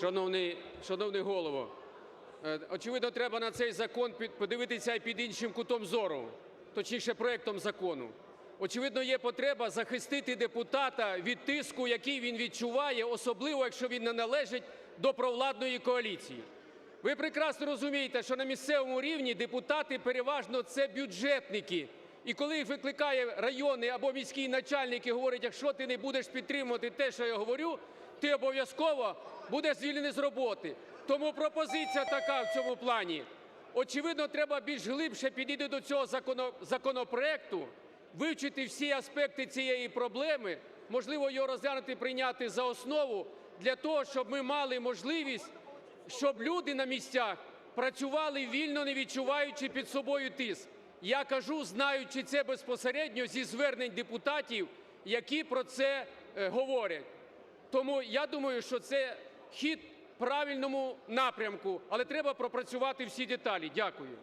Шановний, шановний голово, е, очевидно, треба на цей закон подивитися і під іншим кутом зору, точніше, проектом закону. Очевидно, є потреба захистити депутата від тиску, який він відчуває, особливо якщо він не належить до провладної коаліції. Ви прекрасно розумієте, що на місцевому рівні депутати переважно це бюджетники. І коли їх викликає районний або міський начальник і говорить, якщо ти не будеш підтримувати те, що я говорю, ти обов'язково будеш звільнений з роботи. Тому пропозиція така в цьому плані. Очевидно, треба більш глибше підійти до цього законопроекту, вивчити всі аспекти цієї проблеми, можливо, його розглянути, прийняти за основу для того, щоб ми мали можливість щоб люди на місцях працювали вільно, не відчуваючи під собою тиск. Я кажу, знаючи це безпосередньо зі звернень депутатів, які про це е, говорять. Тому я думаю, що це хід в правильному напрямку, але треба пропрацювати всі деталі. Дякую.